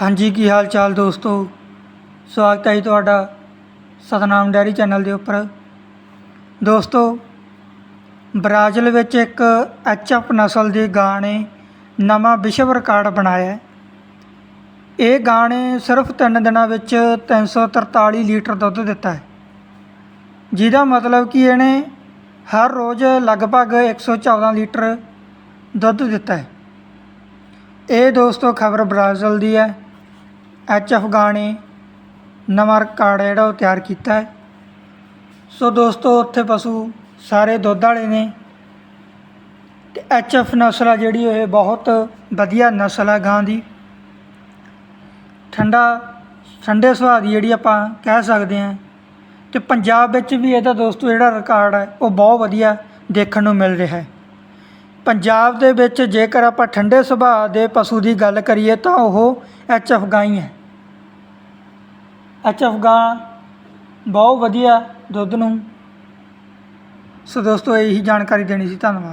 ਹਾਂਜੀ, ਕੀ ਹਾਲ ਚਾਲ ਦੋਸਤੋ? ਸਵਾਗਤ ਹੈ ਜੀ ਤੁਹਾਡਾ ਸਤਨਾਮ ਡੈਰੀ ਚੈਨਲ ਦੇ ਉੱਪਰ। ਦੋਸਤੋ, ਬ੍ਰਾਜ਼ੀਲ ਵਿੱਚ ਇੱਕ ਐਚਐਫ ਨਸਲ ਦੀ ਗਾਂ ਨੇ ਨਵਾਂ ਵਿਸ਼ਵ ਰਿਕਾਰਡ ਬਣਾਇਆ ਇਹ ਗਾਂ ਨੇ ਸਿਰਫ 3 ਦਿਨਾਂ ਵਿੱਚ 343 ਲੀਟਰ ਦੁੱਧ ਦਿੱਤਾ ਹੈ। ਜਿਹਦਾ ਮਤਲਬ ਕਿ ਇਹਨੇ ਹਰ ਰੋਜ਼ ਲਗਭਗ 114 ਲੀਟਰ ਦੁੱਧ ਦਿੱਤਾ ਹੈ। ਇਹ ਦੋਸਤੋ ਖਬਰ ਬ੍ਰਾਜ਼ੀਲ ਦੀ ਹੈ। ਐਚ ਐਫ ਗਾਂ ਨੇ ਨਵਾਂ ਰਿਕਾਰਡ ਜਿਹੜਾ ਉਹ ਤਿਆਰ ਕੀਤਾ ਹੈ। ਸੋ ਦੋਸਤੋ ਉੱਥੇ ਪਸ਼ੂ ਸਾਰੇ ਦੁੱਧ ਵਾਲੇ ਨੇ ਤੇ ਐਚ ਐਫ ਨਸਲ ਆ ਜਿਹੜੀ ਇਹ ਬਹੁਤ ਵਧੀਆ ਨਸਲ ਹੈ ਗਾਂ ਦੀ। ਠੰਡਾ, ਠੰਡੇ ਸੁਭਾਅ ਦੀ ਜਿਹੜੀ ਆਪਾਂ ਕਹਿ ਸਕਦੇ ਹਾਂ। ਤੇ ਪੰਜਾਬ ਵਿੱਚ ਵੀ ਇਹਦਾ ਦੋਸਤੋ ਜਿਹੜਾ ਰਿਕਾਰਡ ਹੈ ਉਹ ਬਹੁਤ ਵਧੀਆ ਦੇਖਣ ਨੂੰ ਮਿਲ ਰਿਹਾ ਹੈ। ਪੰਜਾਬ ਦੇ ਵਿੱਚ ਜੇਕਰ ਆਪਾਂ ਠੰਡੇ ਸੁਭਾਅ ਦੇ ਪਸ਼ੂ ਦੀ ਗੱਲ ਕਰੀਏ ਤਾਂ ਉਹ ਐਚ ਐਫ ਗਾਂ ਹੈ। ਐਚ ਐਫ ਗਾਂ ਬਹੁਤ ਵਧੀਆ ਦੁੱਧ ਨੂੰ। ਸੋ ਦੋਸਤੋ, ਇਹੀ ਜਾਣਕਾਰੀ ਦੇਣੀ ਸੀ। ਧੰਨਵਾਦ।